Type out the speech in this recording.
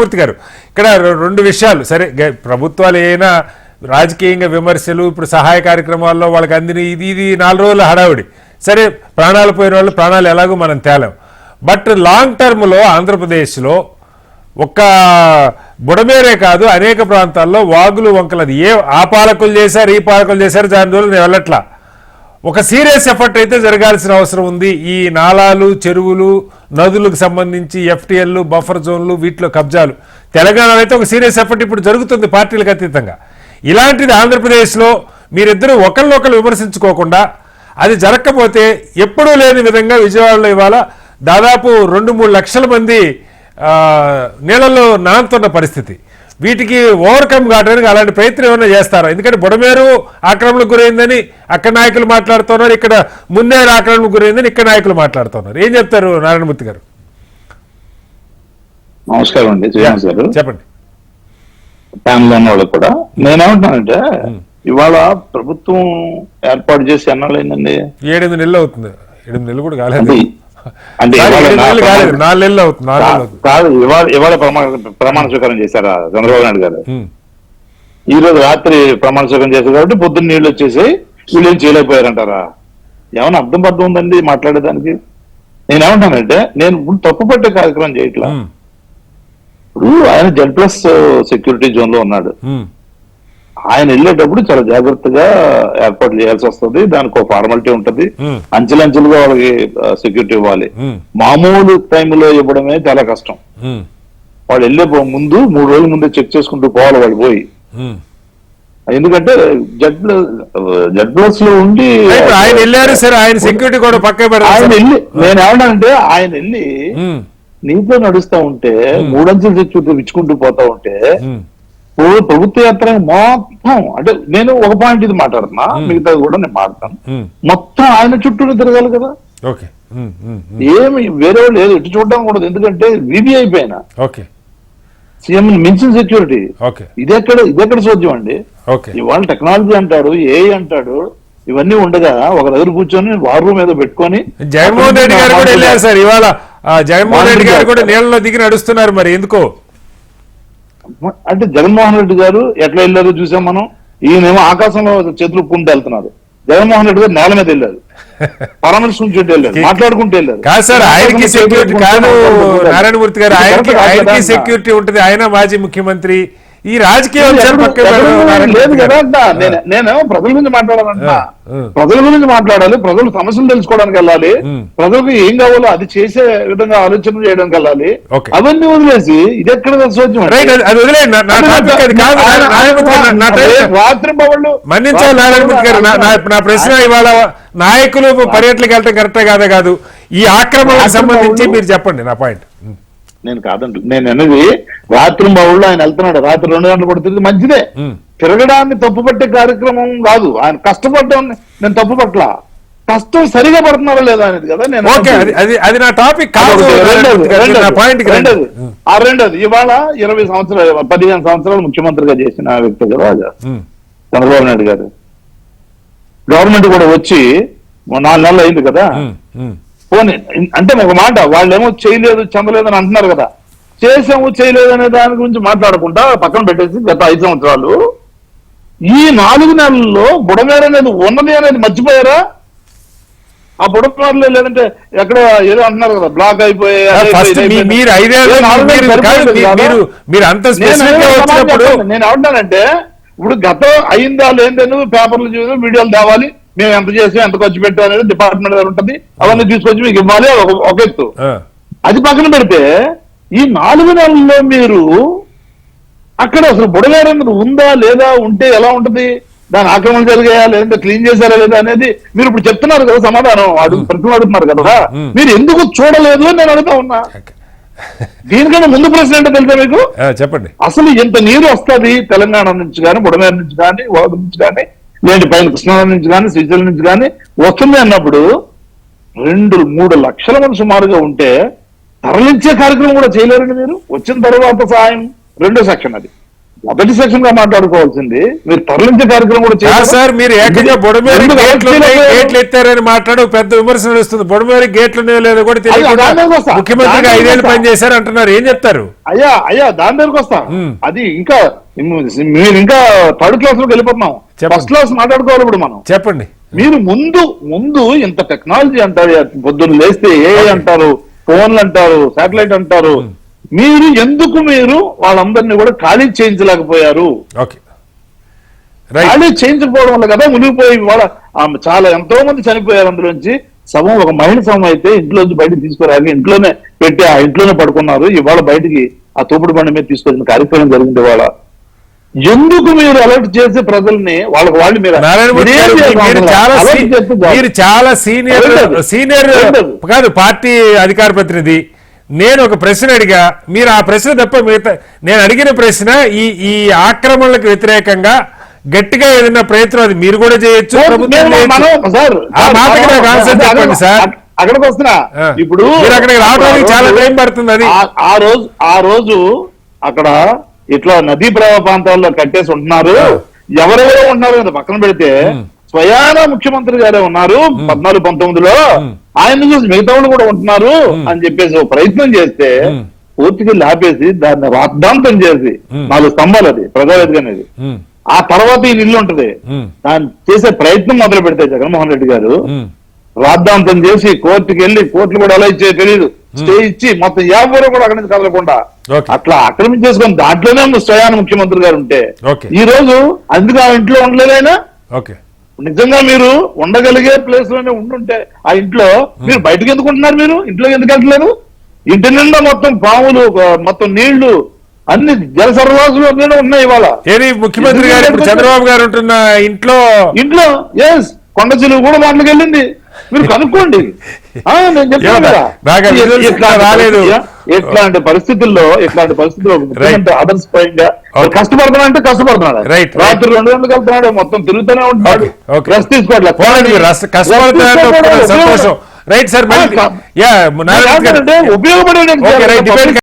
మూర్తి గారు ఇక్కడ రెండు విషయాలు. సరే గ- ప్రభుత్వాలు ఏమైనా రాజకీయంగా విమర్శలు ఇప్పుడు సహాయ కార్యక్రమాల్లో వాళ్ళకి అందిన ఇది ఇది నాలుగు రోజుల హడావుడి. సరే ప్రాణాలు పోయిన వాళ్ళు ప్రాణాలు ఎలాగో మనం తేలాం. బట్ లాంగ్ టర్మ్లో ఆంధ్రప్రదేశ్లో ఒక్క బుడమేరే కాదు అనేక ప్రాంతాల్లో వాగులు వంకలు అది ఏ ఆ పాలకులు చేశారు ఈ పాలకులు చేశారు దాని రోజులు నేను వెళ్ళట్లా. ఒక సీరియస్ ఎఫర్ట్ అయితే జరగాల్సిన అవసరం ఉంది. ఈ నాలాలు చెరువులు నదులకు సంబంధించి ఎఫ్టీఎల్ బఫర్ జోన్లు వీటిలో కబ్జాలు. తెలంగాణలో అయితే ఒక సీరియస్ ఎఫర్ట్ ఇప్పుడు జరుగుతుంది పార్టీలకు అతీతంగా. ఇలాంటిది ఆంధ్రప్రదేశ్లో మీరిద్దరూ ఒకరినొకరు విమర్శించుకోకుండా అది జరగకపోతే ఎప్పుడూ లేని విధంగా విజయవాడలో ఇవాళ దాదాపు రెండు మూడు లక్షల మంది నీళ్ళల్లో నీళ్ళలో నానుతున్న పరిస్థితి. వీటికి ఓవర్కమ్ కావడానికి అలాంటి ప్రయత్నం ఏమైనా చేస్తారా? ఎందుకంటే బుడమేరు ఆక్రమణకు గురైందని అక్కడ నాయకులు మాట్లాడుతున్నారు ఇక్కడ మున్నేరు ఆక్రమణకు గురైందని ఇక్కడ నాయకులు మాట్లాడుతున్నారు. ఏం చెప్తారు నారాయణమూర్తి గారు? నమస్కారం అండి శ్రీనివాస్ గారు. చెప్పండి. ప్యానల్ ఉన్న వాళ్ళకి కూడా. నేనేమంటున్నానంటే ఇవాళ ప్రభుత్వం ఏర్పాటు చేసి ఎన్నాళ్ళైందండి ఏడెనిమిది నెలలు అవుతుంది. ఎనిమిది నెలలు కూడా కాలేదు. అంటే ప్రమాణ- కాదు ఇవాళ ఇవాళ స్వీకారం చేశారా చంద్రబాబు నాయుడు గారు? ఈ రోజు రాత్రి ప్రమాణ స్వీకారం చేశారు కాబట్టి పొద్దున్న నీళ్ళు వచ్చేసి వీళ్ళు ఏం చేయలేకపోయారంటారా? ఏమైనా అర్థం పర్థం ఉందండి మాట్లాడేదానికి? నేనేమంటానంటే నేను ఇప్పుడు తప్పు పట్టే కార్యక్రమం చేయట్లా. ఇప్పుడు ఆయన జెడ్ ప్లస్ సెక్యూరిటీ జోన్లో ఉన్నాడు ఆయన వెళ్ళేటప్పుడు చాలా జాగ్రత్తగా ఏర్పాటు చేయాల్సి వస్తుంది. దానికి ఒక ఫార్మాలిటీ ఉంటది. అంచెలంచెలుగా వాళ్ళకి సెక్యూరిటీ ఇవ్వాలి. మామూలు టైంలో ఇవ్వడమే చాలా కష్టం. వాళ్ళు వెళ్ళే ముందు మూడు రోజుల ముందే చెక్ చేసుకుంటూ పోవాలి వాళ్ళు పోయి. ఎందుకంటే జడ్ జడ్ ప్లస్లో ఉండి ఆయన వెళ్ళారు సరే ఆయన సెక్యూరిటీ కూడా పక్క ఆయన వెళ్ళి నేను ఏమన్నానంటే ఆయన వెళ్ళి నీతో నడుస్తా ఉంటే మూడంచెలు సెక్యూరిటీ ఇచ్చుకుంటూ పోతా ఉంటే ఓ ప్రభుత్వ యాత్ర మొత్తం అంటే నేను ఒక పాయింట్ ఇది మాట్లాడుతున్నా మిగతాది కూడా నేను మాట్లాడతాను. మొత్తం ఆయన చుట్టూనే తిరగాలి కదా. ఏమి వేరే వాళ్ళు లేదు ఇటు చూడడం కూడా ఎందుకంటే విధి అయిపోయిన. ఓకే. సీఎం మించిన సెక్యూరిటీ ఓకే. ఇది ఎక్కడ ఇది ఎక్కడ సోద్యం అండి? ఇవాళ టెక్నాలజీ అంటాడు ఏ అంటాడు ఇవన్నీ ఉండగా ఒక దగ్గర కూర్చొని వార్ రూమ్ మీద పెట్టుకొని జగన్మోహన్ రెడ్డి గారు కూడా వెళ్ళారు సార్. ఇవాళ జగన్మోహన్ రెడ్డి గారు కూడా నీళ్ళలో దిగి నడుస్తున్నారు మరి. ఎందుకో? అంటే జగన్మోహన్ రెడ్డి గారు ఎట్లా వెళ్ళారో చూసాం మనం. ఈయనేమో ఆకాశంలో చేతులు కుంటూ వెళ్తున్నారు. జగన్మోహన్ రెడ్డి గారు నేల మీద వెళ్ళారు. పరామర్శించుకుంటూ వెళ్ళారు. మాట్లాడుకుంటూ వెళ్ళారు. కాదు సార్ ఆయనకి సెక్యూరిటీ కాదు నారాయణమూర్తి గారు ఆయనకి ఆయనకి? సెక్యూరిటీ ఉంటుంది. ఆయన మాజీ ముఖ్యమంత్రి ఈ రాజకీయ లేదు కదా. నేను- ప్రజల గురించి మాట్లాడాలంటున్నా. ఆ. ప్రజల గురించి మాట్లాడాలి ప్రజలు సమస్యలు తెలుసుకోవడానికి వెళ్ళాలి. ప్రజలకు ఏం కావాలో అది చేసే విధంగా ఆలోచన చేయడానికి వెళ్ళాలి. అవన్నీ వదిలేసి ఇది ఎక్కడ రాత్రి నా ప్రశ్న ఇవాళ నాయకులు పర్యటనకి వెళ్ళటం కరెక్టే కాదా కాదు. ఈ ఆక్రమణకు సంబంధించి మీరు చెప్పండి నా పాయింట్. నేను కాదండి. నేను అనేది రాత్రి మా ఊళ్ళో ఆయన వెళ్తున్నాడు. రాత్రి రెండు గంటలు కూడా తిరిగి మంచిదే. తిరగడాన్ని తప్పుపట్టే కార్యక్రమం కాదు. ఆయన కష్టపడ్డం నేను తప్పు పట్ల. కష్టం సరిగా పడుతున్నారా లేదా అనేది కదా నేను ఓకే అది అది నా టాపిక్ కాదు. రెండోది. ఆ రెండోది ఇవాళ ఇరవై సంవత్సరాలు పదిహేను సంవత్సరాలు ముఖ్యమంత్రిగా చేసిన వ్యక్తి కదా రాజా. చంద్రబాబు నాయుడు గారు. గవర్నమెంట్ కూడా వచ్చి నాలుగు నెలలు అయింది కదా. పోనీ అంటే ఒక మాట వాళ్ళేమో చేయలేదు చెందలేదు అని అంటున్నారు కదా చేసాము చేయలేదు అనే దాని గురించి మాట్లాడకుండా పక్కన పెట్టేసి గత ఐదు సంవత్సరాలు ఈ నాలుగు నెలల్లో బుడమేర అనేది ఉన్నది అనేది మర్చిపోయారా ఆ బుడమేరలో లేదంటే ఎక్కడ ఏదో అంటున్నారు కదా బ్లాక్ అయిపోయి అది అయిపోయి, ఫస్ట్ ఇది అయిపోయి. మీరు ఐదేళ్ళు ఏ నాలుగు మీరు నెలలు కాదు, సరిపోలేదు మీ- కదా? మీరు మీరు అంత నేను స్పెసిఫిక్గా ఏమన్నా వచ్చినప్పుడు చెప్పండి. నేను ఏమంటానంటే ఇప్పుడు గతం అయిందా లేదని పేపర్లు చూసి వీడియోలు తేవాలి మేము ఎంత చేసి ఎంత ఖర్చు పెట్టాం అనేది డిపార్ట్మెంట్ దగ్గర ఉంటుంది. అవన్నీ తీసుకొచ్చి మీకు ఇవ్వాలి ఒక ఎత్తు. అది పక్కన పెడితే ఈ నాలుగు నెలల్లో మీరు అక్కడ అసలు బుడగారు ఉందా లేదా ఉంటే ఎలా ఉంటది? దాని ఆక్రమణ జరిగాయా లేదంటే క్లీన్ చేశారా లేదా అనేది మీరు ఇప్పుడు చెప్తున్నారు కదా సమాధానం. అడుగు ప్రశ్నలు అడుగుతున్నారు కదా. మీరు ఎందుకు చూడలేదు అని నేను అడుగుతా ఉన్నా. దీనికన్నా ముందు ప్రశ్న ఏంటో తెలుసా మీకు? చెప్పండి. అసలు ఇంత నీరు వస్తుంది తెలంగాణ నుంచి కానీ బుడమేరు నుంచి కానీ ఓద నుంచి కానీ? లేదంటే పైన కృష్ణానది నుంచి కానీ శ్రీశైలం నుంచి కానీ వస్తుంది అన్నప్పుడు రెండు మూడు లక్షల మంది సుమారుగా ఉంటే తరలించే కార్యక్రమం కూడా చేయలేరండి మీరు. వచ్చిన తర్వాత సహాయం రెండో సెక్షన్ అది. మొదటి సెక్షన్గా మాట్లాడుకోవాల్సింది. మీరు తరలించే కార్యక్రమం కూడా సార్ మీరు ఏకంగా బొడమేరి గేట్లు ఎత్తారని మాట్లాడి పెద్ద విమర్శ వస్తుంది బొడమేరి గేట్లు లేదో కూడా తెలియకుండా. ముఖ్యమంత్రిగా ఐదేళ్ళు. పనిచేశారు అంటున్నారు. ఏం చెప్తారు? అయ్యా అయ్యా దాని దగ్గరకు వస్తా. మ్మ్. అది ఇంకా మీరు ఇంకా థర్డ్ క్లాస్లోకి వెళ్ళిపోతున్నాం. ఫస్ట్ క్లాస్ మాట్లాడుకోవాలి ఇప్పుడు మనం. చెప్పండి. మీరు ముందు ముందు ఇంత టెక్నాలజీ అంటారు పొద్దున్న లేస్తే ఏ అంటారు ఫోన్లు అంటారు శాటిలైట్ అంటారు మీరు ఎందుకు మీరు వాళ్ళందరినీ కూడా ఖాళీ చేయించలేకపోయారు? ఖాళీ చేయించకపోవడం వల్ల కదా మునిగిపోయి వాళ్ళ ఆమె చాలా ఎంతో మంది చనిపోయారు అందులోంచి. శవం ఒక మహిళ శవం అయితే ఇంట్లోంచి బయటకు తీసుకురాక ఇంట్లోనే పెట్టి ఆ ఇంట్లోనే పడుకున్నారు. ఇవాళ బయటికి ఆ తోపుడు బండి మీద తీసుకొచ్చిన కార్యక్రమం జరిగింది ఇవాళ. ఎందుకు మీరు అలర్ట్ చేసి ప్రజల్ని వాళ్ళకి వాళ్ళు మీరు? చాలా సీనియర్. సీనియర్. కాదు పార్టీ అధికార ప్రతినిధి. నేను ఒక ప్రశ్న అడిగా. మీరు ఆ ప్రశ్న తప్ప మిగతా నేను అడిగిన ప్రశ్న ఈ ఈ ఆక్రమణలకు వ్యతిరేకంగా గట్టిగా ఏదైనా ప్రయత్నం అది మీరు కూడా చేయొచ్చు చెప్పండి సార్. అక్కడ- అక్కడికి వస్తున్నా. ఇప్పుడు అక్కడికి రావడానికి చాలా టైం పడుతుంది అది. ఆ- ఆ రోజు ఆ రోజు అక్కడ ఇట్లా నదీ ప్రవాహ ప్రాంతాల్లో కట్టేసి ఉంటున్నారు. ఎవరెవరో ఉంటున్నారు కదా పక్కన పెడితే. స్వయాన ముఖ్యమంత్రి గారే ఉన్నారు. పద్నాలుగు పంతొమ్మిదిలో ఆయన చూసి మిగతా వాళ్ళు కూడా ఉంటున్నారు అని చెప్పేసి ఒక ప్రయత్నం చేస్తే. పూర్తిగా లాపేసి దాన్ని రాద్ధాంతం చేసి నాలుగు స్తంభాలు అది ప్రజావేదిక అనేది. ఆ తర్వాత ఈ ఇల్లు ఉంటది. దాన్ని చేసే ప్రయత్నం మొదలు పెడితే జగన్మోహన్ రెడ్డి గారు. రాద్ధాంతం చేసి కోర్టుకి వెళ్ళి కోర్టులు కూడా అలా ఇచ్చే తెలియదు స్టే ఇచ్చి మొత్తం ఎవరు కూడా అక్కడి నుంచి కదలకుండా. అట్లా ఆక్రమించేసుకొని దాంట్లోనే స్వయాన ముఖ్యమంత్రి గారు ఉంటే. ఈ రోజు అందుకు ఆ ఇంట్లో ఉండలేదైనా ఓకే. నిజంగా మీరు ఉండగలిగే ప్లేస్లోనే ఉండుంటే ఆ ఇంట్లో మీరు బయటకు ఎందుకు ఉంటున్నారు మీరు ఇంట్లో ఎందుకు వెళ్ళట్లేదు ఇంటి నిండా మొత్తం పాములు మొత్తం నీళ్ళు అన్ని జల అన్నీ ఉన్నాయి ఇవాళ ఏది ముఖ్యమంత్రి గారు ఇప్పుడు చంద్రబాబు గారు ఉంటున్న ఇంట్లో ఇంట్లో ఎస్ కొండ చెలువు కూడా మాటలకు వెళ్ళింది మీరు కనుక్కోండి నేను ఏమన్నా? కదా. రాలేదు. ఇట్లాంటి పరిస్థితుల్లో ఇట్లాంటి పరిస్థితుల్లో Okay. కష్టపడుతున్నా అంటే కష్టపడుతున్నాడు. రాత్రి రెండు గంటలకు వెళ్తున్నాడు మొత్తం తిరుగుతూనే ఉంటాడు. రెస్ట్ తీసుకోవట్లేదు. సంతోషం. రైట్ సార్ ఉపయోగపడే